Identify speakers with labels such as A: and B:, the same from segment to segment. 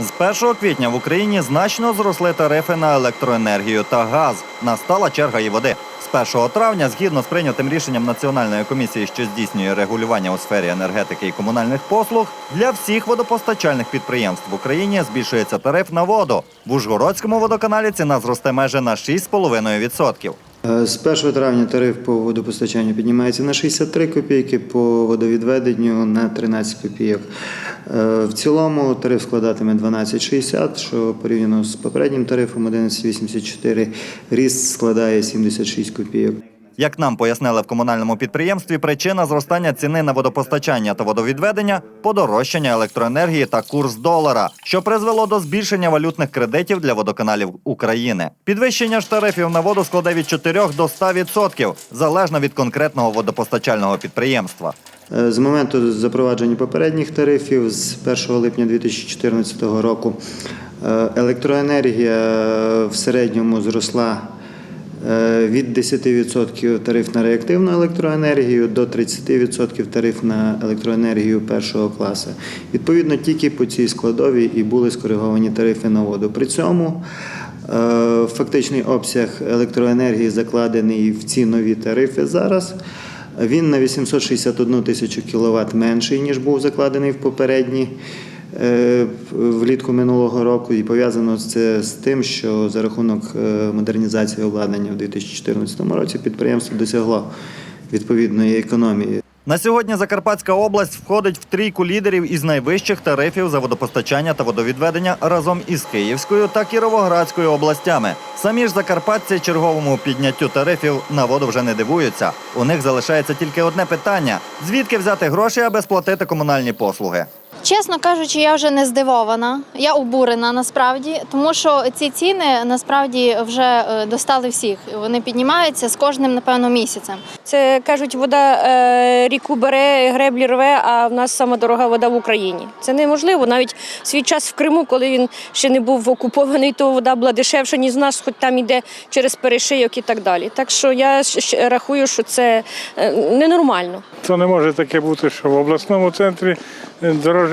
A: З 1 квітня в Україні значно зросли тарифи на електроенергію та газ. Настала черга і води. З 1 травня, згідно з прийнятим рішенням Національної комісії, що здійснює регулювання у сфері енергетики і комунальних послуг, для всіх водопостачальних підприємств в Україні збільшується тариф на воду. В Ужгородському водоканалі ціна зросте майже на 6,5%.
B: Е, З 1 травня тариф по водопостачанню піднімається на 63 копійки, по водовідведенню на 13 копійок. Е, В цілому тариф складатиме 12,60, що порівняно з попереднім тарифом 11,84, ріст складає 76 копійок.
A: Як нам пояснили в комунальному підприємстві, причина зростання ціни на водопостачання та водовідведення подорожчання електроенергії та курс долара, що призвело до збільшення валютних кредитів для водоканалів України. Підвищення ж тарифів на воду складе від 4 до 100%, залежно від конкретного водопостачального підприємства.
B: Е, З моменту запровадження попередніх тарифів з 1 липня 2014 року е, електроенергія в середньому зросла е, від 10% тариф на реактивну електроенергію до 30% тариф на електроенергію першого класу. Відповідно, тільки по цій складовій і були скориговані тарифи на воду. При цьому е, фактичний обсяг електроенергії закладений в ці нові тарифи зараз. Він на 861 тисячу кіловат менший, ніж був закладений в попередні е, влітку минулого року. І пов'язано це з тим, що за рахунок е, модернізації обладнання в 2014 році підприємство досягло відповідної економії.
A: На сьогодні Закарпатська область входить в трійку лідерів із найвищих тарифів за водопостачання та водовідведення разом із Київською та Кіровоградською областями. Самі ж закарпатці черговому підняттю тарифів на воду вже не дивуються. У них залишається тільки одне питання: звідки взяти гроші, аби сплатити комунальні послуги.
C: Чесно кажучи, я вже не здивована. Я обурена насправді, тому що ці ціни насправді вже е, достали всіх. Вони піднімаються з кожним, напевно, місяцем.
D: Це кажуть, вода е, ріку бере, греблі рве, а в нас сама дорога вода в Україні. Це неможливо. Навіть свій час в Криму, коли він ще не був окупований, то вода була дешевша, ніж в нас, хоч там іде через перешийок і так далі. Так що я рахую, що це е, ненормально.
E: То не може таке бути, що в обласному центрі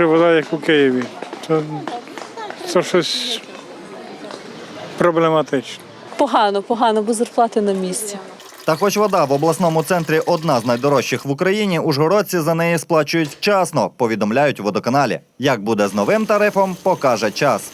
E: дорожча вода, як у Києві. Це, це щось проблематичне.
F: Погано, погано, бо зарплати на місці.
A: Та хоч вода в обласному центрі одна з найдорожчих в Україні, ужгородці за неї сплачують вчасно, повідомляють у водоканалі. Як буде з новим тарифом, покаже час.